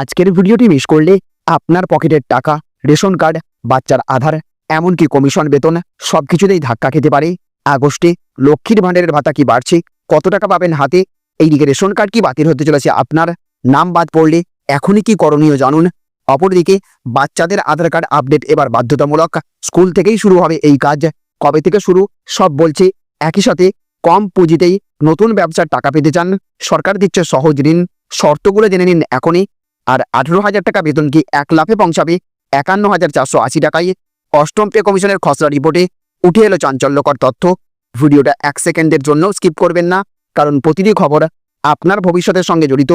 আজকের ভিডিওটি মিস করলে আপনার পকেটের টাকা, রেশন কার্ড, বাচ্চার আধার, এমনকি কমিশন বেতন সবকিছুতেই ধাক্কা খেতে পারে। আগস্টে লক্ষ্মীর ভাণ্ডারের ভাতা কি বাড়ছে? কত টাকা পাবেন হাতে? এইদিকে রেশন কার্ড কি বাতিল হতে চলেছে আপনার? নাম বাদ পড়লে এখনই কি করণীয় জানুন? অপরদিকে বাচ্চাদের আধার কার্ড আপডেট এবার বাধ্যতামূলক। স্কুল থেকেই শুরু হবে এই কাজ। কবে থেকে শুরু? সব বলছে একই সাথে কম পুঁজিতেই নতুন ব্যবসার টাকা পেতে চান। সরকার দিচ্ছে সহজ ঋণ। শর্তগুলো জেনে নিন এখনই। আর আঠেরো হাজার টাকা বেতন কি এক লাফে পৌঁছাবে? একান্ন হাজার চারশো আশি টাকায় অষ্টম পে কমিশনের খসড়া রিপোর্টে উঠে এলো চাঞ্চল্যকর তথ্য। ভিডিওটা এক সেকেন্ডের জন্য স্কিপ করবেন না, কারণ প্রতিটি খবর আপনার ভবিষ্যতের সঙ্গে জড়িত।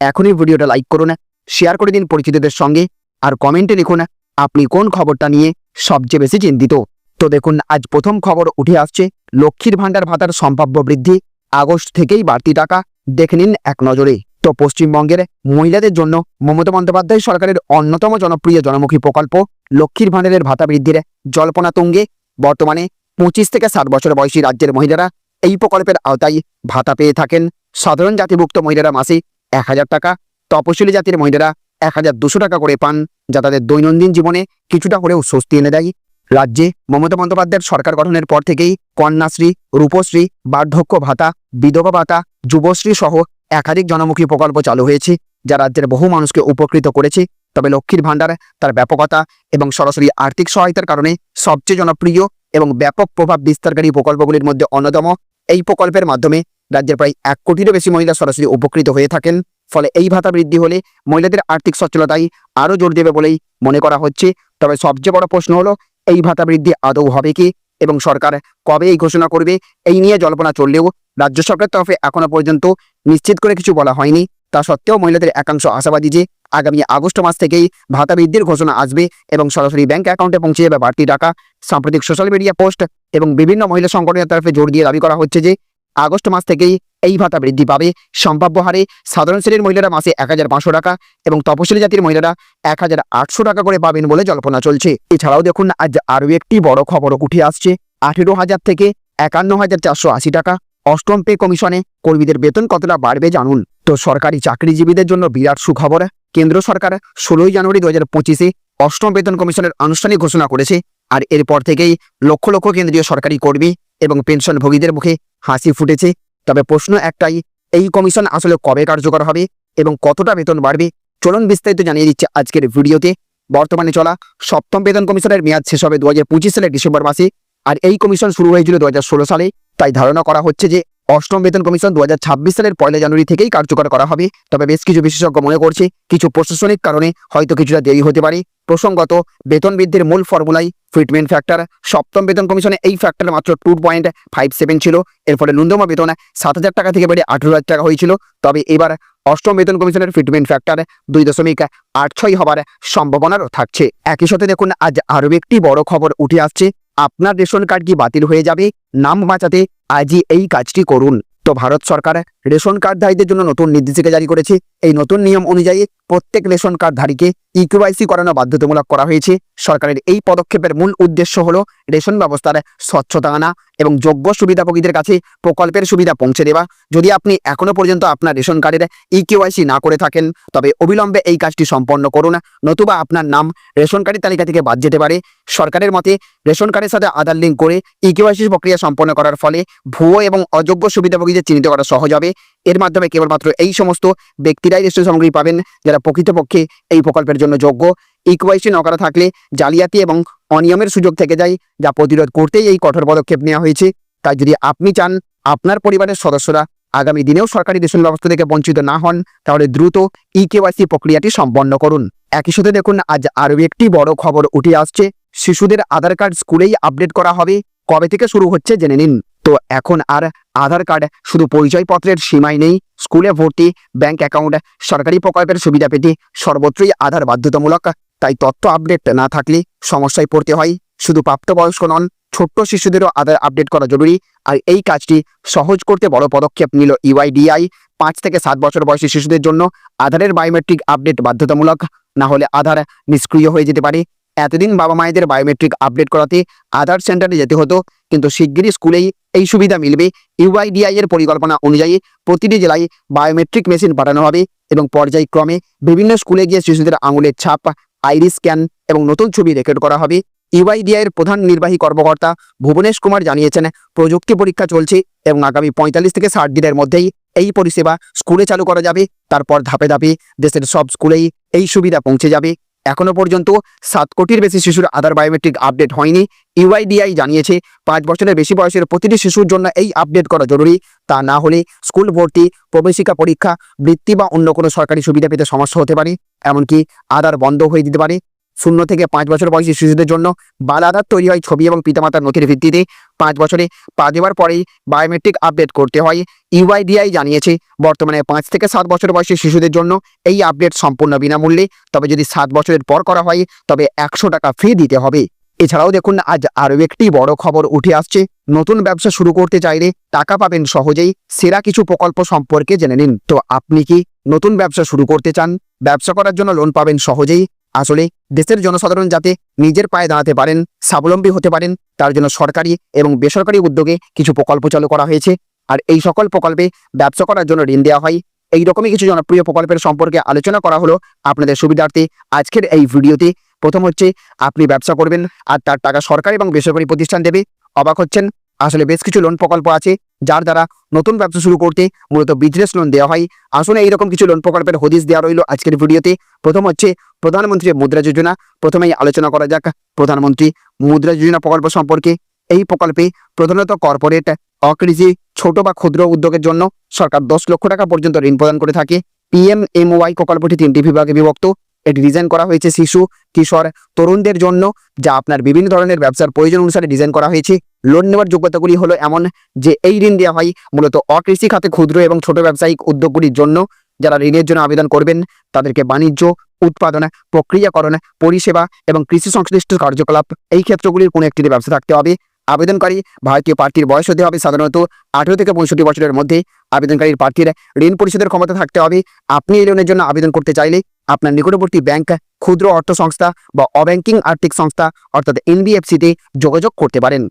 এখনই ভিডিওটা লাইক করুন, শেয়ার করে দিন পরিচিতদের সঙ্গে, আর কমেন্টে লিখুন, আপনি কোন খবরটা নিয়ে সবচেয়ে বেশি চিন্তিত? তো দেখুন, আজ প্রথম খবর উঠে আসছে, লক্ষ্মীর ভাণ্ডার ভাতার সম্ভাব্য বৃদ্ধি, আগস্ট থেকেই বাড়তি টাকা, দেখে নিন এক নজরে। তো পশ্চিমবঙ্গের মহিলাদের জন্য মমতা বন্দ্যোপাধ্যায় সরকারের অন্যতম জনপ্রিয় জনমুখী প্রকল্প লক্ষ্মীর ভাণ্ডারের ভাতা বৃদ্ধির জল্পনা তুঙ্গে। বর্তমানে পঁচিশ থেকে ষাট বছর বয়সী রাজ্যের মহিলারা এই প্রকল্পের আওতায় ভাতা পেয়ে থাকেন। সাধারণ জাতিভুক্ত মহিলারা মাসে এক হাজার টাকা, তপশিলি জাতির মহিলারা এক হাজার দুশো টাকা করে পান, যা তাদের দৈনন্দিন জীবনে কিছুটা হলেও স্বস্তি এনে দেয়। রাজ্যে মমতা বন্দ্যোপাধ্যায়ের সরকার গঠনের পর থেকেই কন্যাশ্রী, রূপশ্রী, বার্ধক্য ভাতা, বিধবা ভাতা, যুবশ্রী সহ একাধিক জনমুখী প্রকল্প চালু হয়েছে, যা রাজ্যের বহু মানুষকে উপকৃত করেছে। তবে লক্ষ্মীর ভাণ্ডার, তার ব্যাপকতা এবং সরাসরি আর্থিক সহায়তার কারণে সবচেয়ে জনপ্রিয় এবং ব্যাপক প্রভাব বিস্তারকারী প্রকল্পগুলির মধ্যে অন্যতম। এই প্রকল্পের মাধ্যমে রাজ্যের প্রায় এক কোটিরও বেশি মহিলা সরাসরি উপকৃত হয়ে থাকেন। ফলে এই ভাতা বৃদ্ধি হলে মহিলাদের আর্থিক সচ্ছলতায় আরও জোর দেবে বলেই মনে করা হচ্ছে। তবে সবচেয়ে বড় প্রশ্ন হলো, এই ভাতা বৃদ্ধি আদৌ হবে কি? এবং সরকার কবে এই ঘোষণা করবে, এই নিয়ে জল্পনা চললেও রাজ্য সরকারের তরফে এখনও পর্যন্ত নিশ্চিত করে কিছু বলা হয়নি। তা সত্ত্বেও মহিলাদের একাংশ আশাবাদী যে আগামী আগস্ট মাস থেকেই ভাতা বৃদ্ধির ঘোষণা আসবে এবং সরাসরি ব্যাংক অ্যাকাউন্টে পৌঁছে যাবে বাড়তি টাকা। সাম্প্রতিক সোশ্যাল মিডিয়া পোস্ট এবং বিভিন্ন মহিলা সংগঠনের তরফে জোর দিয়ে দাবি করা হচ্ছে যে আগস্ট মাস থেকেই এই ভাতা বৃদ্ধি পাবে। সম্ভাব্য হারে সাধারণ শ্রেণির মহিলারা মাসে এক হাজার পাঁচশো টাকা এবং তপশিলি জাতির মহিলারা এক হাজার আটশো টাকা করে পাবেন বলে জল্পনা চলছে। এছাড়াও দেখুন, আজ আরও একটি বড় খবর উঠে আসছে। আঠেরো হাজার থেকে একান্ন হাজার চারশো আশি টাকা। অষ্টম পে কমিশনে কর্মীদের বেতন কতটা বাড়বে জানুন। তো সরকারি চাকরিজীবীদের জন্য বিরাট সুখবর। কেন্দ্র সরকার ষোলোই জানুয়ারি দু হাজার পঁচিশে অষ্টম বেতন কমিশনের আনুষ্ঠানিক ঘোষণা করেছে। আর এরপর থেকেই লক্ষ লক্ষ কেন্দ্রীয় সরকারি কর্মী এবং পেনশনভোগীদের মুখে হাসি ফুটেছে। তবে প্রশ্ন একটাই, এই কমিশন আসলে কবে কার্যকর হবে এবং কতটা বেতন বাড়বে? চলুন বিস্তারিত জানিয়ে দিচ্ছে আজকের ভিডিওতে। বর্তমানে চলা সপ্তম বেতন কমিশনের মেয়াদ শেষ হবে দু হাজার পঁচিশ সালের ডিসেম্বর মাসে, আর এই কমিশন শুরু হয়েছিল দু হাজার ষোলো সালে। তাই ধারণা করা হচ্ছে যে অষ্টম বেতন কমিশন দু হাজার ছাব্বিশ সালের পয়লা জানুয়ারি থেকেই কার্যকর করা হবে। তবে বেশ কিছু বিশেষজ্ঞ মনে করছে, কিছু প্রশাসনিক কারণে হয়তো কিছুটা দেরি হতে পারে। প্রসঙ্গত, বেতন বৃদ্ধির মূল ফর্মুলাই ফিটমেন্ট ফ্যাক্টর। সপ্তম বেতন কমিশনে এই ফ্যাক্টর মাত্র টু পয়েন্ট ফাইভ সেভেন ছিল। এর ফলে ন্যূনতম বেতন সাত হাজার টাকা থেকে বেড়ে আঠেরো হাজার টাকা হয়েছিল। তবে এবার অষ্টম বেতন কমিশনের ফিটমেন্ট ফ্যাক্টর দুই দশমিক আট ছয় হবার সম্ভাবনারও থাকছে। একই সাথে দেখুন, আজ আরও একটি বড় খবর উঠে আসছে। আপনার রেশন কার্ড কি বাতিল হয়ে যাবে? নাম বাঁচাতে আজই এই কাজটি করুন। তো ভারত সরকার রেশন কার্ডধারীদের জন্য নতুন নির্দেশিকা জারি করেছে। এই নতুন নিয়ম অনুযায়ী প্রত্যেক রেশন কার্ডধারীকে ইকিউআইসি করানো বাধ্যতামূলক করা হয়েছে। সরকারের এই পদক্ষেপের মূল উদ্দেশ্য হলো রেশন ব্যবস্থার স্বচ্ছতা আনা এবং যোগ্য সুবিধাভোগীদের কাছে প্রকল্পের সুবিধা পৌঁছে দেওয়া। যদি আপনি এখনও পর্যন্ত আপনার রেশন কার্ডের ইকিউআইসি না করে থাকেন, তবে অবিলম্বে এই কাজটি সম্পন্ন করুন, নতুবা আপনার নাম রেশন কার্ডের তালিকা থেকে বাদ যেতে পারে। সরকারের মতে রেশন কার্ডের সাথে আধার লিঙ্ক করে ইকিউআইসি প্রক্রিয়া সম্পন্ন করার ফলে ভুয়ো এবং অযোগ্য সুবিধাভোগীদের চিহ্নিত করা সহজ হবে। এর মাধ্যমে কেবলমাত্র এই সমস্ত ব্যক্তিরাই রেশন সামগ্রী পাবেন, যারা প্রকৃতপক্ষে এই প্রকল্পের জন্য যোগ্য। ইকুয়াইসি ন করা থাকলে জালিয়াতি এবং অনিয়মের সুযোগ থেকে যায়, যা প্রতিরোধ করতেই এই কঠোর পদক্ষেপ নেওয়া হয়েছে। তাই যদি আপনি চান আপনার পরিবারের সদস্যরা আগামী দিনেও সরকারি রেশন ব্যবস্থা থেকে বঞ্চিত না হন, তাহলে দ্রুত ই কেওয়াইসি প্রক্রিয়াটি সম্পন্ন করুন। একই সাথে দেখুন, আজ আরও একটি বড় খবর উঠে আসছে। শিশুদের আধার কার্ড স্কুলেই আপডেট করা হবে। কবে থেকে শুরু হচ্ছে, জেনে নিন। তো এখন আর আধার কার্ড শুধু পরিচয়পত্রের সীমাই নেই। স্কুলে ভর্তি ব্যাংক অ্যাকাউন্ট সরকারি প্রকল্পের সুবিধা পেতে সর্বত্রই আধার বাধ্যতামূলক। তাই তথ্য আপডেট না থাকলে সমস্যায় পড়তে হয়। শুধু প্রাপ্তবয়স্ক নন, ছোট্ট শিশুদেরও আধার আপডেট করা জরুরি। আর এই কাজটি সহজ করতে বড় পদক্ষেপ নিল ইউআইডিআই পাঁচ থেকে সাত বছর বয়সী শিশুদের জন্য আধারের বায়োমেট্রিক আপডেট বাধ্যতামূলক। না হলে আধার নিষ্ক্রিয় হয়ে যেতে পারে। এতদিন বাবা মায়েদের বায়োমেট্রিক আপডেট করাতে আধার সেন্টারে যেতে হতো, কিন্তু শিগগিরই স্কুলেই এই সুবিধা মিলবে। ইউআইডিআই এর পরিকল্পনা অনুযায়ী প্রতিটি জেলায় বায়োমেট্রিক মেশিন পাঠানো হবে এবং পর্যায়ক্রমে বিভিন্ন স্কুলে গিয়ে শিশুদের আঙুলের ছাপ আইরিস স্ক্যান এবং নতুন ছবি রেকর্ড করা হবে। ইউআইডিআই এর প্রধান নির্বাহী কর্মকর্তা ভুবনেশ কুমার জানিয়েছেন, প্রযুক্তি পরীক্ষা চলছে এবং আগামী পঁয়তাল্লিশ থেকে ষাট দিনের মধ্যেই এই পরিষেবা স্কুলে চালু করা যাবে। তারপর ধাপে ধাপে দেশের সব স্কুলেই এই সুবিধা পৌঁছে যাবে। এখনও পর্যন্ত সাত কোটির বেশি শিশুর আধার বায়োমেট্রিক আপডেট হয়নি। ইউআইডিআই জানিয়েছে, পাঁচ বছরের বেশি বয়সের প্রতিটি শিশুর জন্য এই আপডেট করা জরুরি। তা না হলে স্কুল ভর্তি, প্রবেশিকা পরীক্ষা, বৃত্তি বা অন্য কোনো সরকারি সুবিধা পেতে সমস্যা হতে পারে। এমনকি আধার বন্ধ হয়ে দিতে পারে। শূন্য থেকে পাঁচ বছর বয়সী শিশুদের জন্য বাল আধার তৈরি হয় ছবি এবং পিতামাতার নথির ভিত্তিতে। পাঁচ বছরে পা দেওয়ার পরেই বায়োমেট্রিক আপডেট করতে হয়, ইউআইডিআই জানিয়েছে। বর্তমানে পাঁচ থেকে সাত বছর বয়সী শিশুদের জন্য এই আপডেট সম্পূর্ণ বিনামূল্যে। তবে যদি সাত বছরের পর করা হয়, তবে একশো টাকা ফি দিতে হবে। এছাড়াও দেখুন, আজ আরও একটি বড় খবর উঠে আসছে। নতুন ব্যবসা শুরু করতে চাইলে টাকা পাবেন সহজেই। সেরা কিছু প্রকল্প সম্পর্কে জেনে নিন। তো আপনি কি নতুন ব্যবসা শুরু করতে চান? ব্যবসা করার জন্য লোন পাবেন সহজেই। আসলে দেশের জনসাধারণ যাতে নিজের পায়ে দাঁড়াতে পারেন, স্বাবলম্বী হতে পারেন, তার জন্য সরকারি এবং বেসরকারি উদ্যোগে কিছু প্রকল্প চালু করা হয়েছে। আর এই সকল প্রকল্পে ব্যবসা করার জন্য ঋণ দেওয়া হয়। এই রকমই কিছু জনপ্রিয় প্রকল্পের সম্পর্কে আলোচনা করা হলো আপনাদের সুবিধার্থে আজকের এই ভিডিওতে। প্রথম হচ্ছে, আপনি ব্যবসা করবেন আর তার টাকা সরকারি এবং বেসরকারি প্রতিষ্ঠান দেবে। অবাক হচ্ছেন? আসলে বেশ কিছু লোন প্রকল্প আছে, যার দ্বারা নতুন ব্যবসা শুরু করতে মূলত বিজনেস লোন দেওয়া হয়। আসলে এইরকম কিছু লোন প্রকল্পের হদিস দেওয়া রইল আজকের ভিডিওতে। প্রথম হচ্ছে প্রধানমন্ত্রী মুদ্রা যোজনা। প্রথমেই আলোচনা করা যাক প্রধানমন্ত্রী মুদ্রা যোজনা প্রকল্প সম্পর্কে। এই প্রকল্পে প্রধানত কর্পোরেট অকৃষি, ছোট বা ক্ষুদ্র উদ্যোগের জন্য সরকার দশ লক্ষ টাকা পর্যন্ত ঋণ প্রদান করে থাকে। পিএম এমওয়াই প্রকল্পটি তিনটি বিভাগে বিভক্ত। এটি ডিজাইন করা হয়েছে শিশু, কিশোর, তরুণদের জন্য, যা আপনার বিভিন্ন ধরনের ব্যবসার প্রয়োজন অনুসারে ডিজাইন করা হয়েছে। লোন নেওয়ার যোগ্যতাগুলি হলো এমন যে এই ঋণ দেওয়া হয় মূলত অকৃষি খাতে ক্ষুদ্র এবং ছোট ব্যবসায়িক উদ্যোগগুলির জন্য, যারা ঋণের জন্য আবেদন করবেন, তাদেরকে বাণিজ্য, উৎপাদন, প্রক্রিয়াকরণ, পরিষেবা এবং কৃষি সংশ্লিষ্ট কার্যকলাপ, এই ক্ষেত্রগুলির কোনো একটিতে ব্যবসা থাকতে হবে। আবেদনকারী ভারতীয় প্রার্থীর বয়স হতে হবে সাধারণত আঠেরো থেকে পঁয়ষট্টি বছরের মধ্যে। আবেদনকারীর প্রার্থীর ঋণ পরিশোধের ক্ষমতা থাকতে হবে। আপনি এই লোনের জন্য আবেদন করতে চাইলে আপনার নিকটবর্তী ব্যাংক ক্ষুদ্র অর্থ সংস্থা বা অব্যাংকিং আর্থিক সংস্থা, অর্থাৎ এনবিএফসিতে যোগাযোগ করতে পারেন।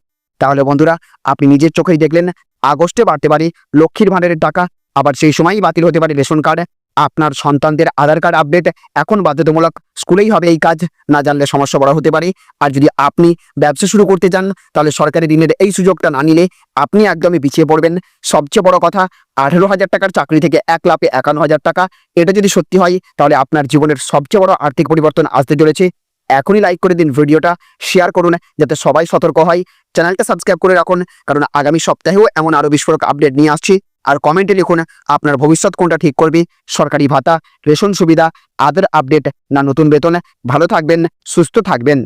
তাহলে বন্ধুরা, আপনি নিজের চোখেই দেখলেন, আগস্টে বাড়তে পারে, লক্ষ্মীর ভাণ্ডারের টাকা, আবার সেই সময়ই বাতিল হতে পারে রেশন কার্ড। আপনার সন্তানদের আধার কার্ড আপডেট এখন বাধ্যতামূলক স্কুলেই হবে এই কাজ। না জানলে সমস্যা বড় হতে পারে। আর যদি আপনি ব্যবসা শুরু করতে চান, তাহলে সরকারি ঋণের এই সুযোগটা না নিলে আপনি একদমই পিছিয়ে পড়বেন। সবচেয়ে বড় কথা, আঠেরো হাজার টাকার চাকরি থেকে এক লাখে একান্ন হাজার টাকা। এটা যদি সত্যি হয়, তাহলে আপনার জীবনের সবচেয়ে বড় আর্থিক পরিবর্তন আসতে চলেছে। এখনই লাইক করে দিন ভিডিওটা শেয়ার করুন, যাতে সবাই সতর্ক হয়। চ্যানেলটা সাবস্ক্রাইব করে রাখুন, কারণ আগামী সপ্তাহেও এমন আরও বিস্ফোরক আপডেট নিয়ে আসছি। আর কমেন্টে লিখুন, আপনার ভবিষ্যৎ কোনটা ঠিক করবে? সরকারি ভাতা, রেশন সুবিধা আদার আপডেট না নতুন বেতন। ভালো থাকবেন, সুস্থ থাকবেন।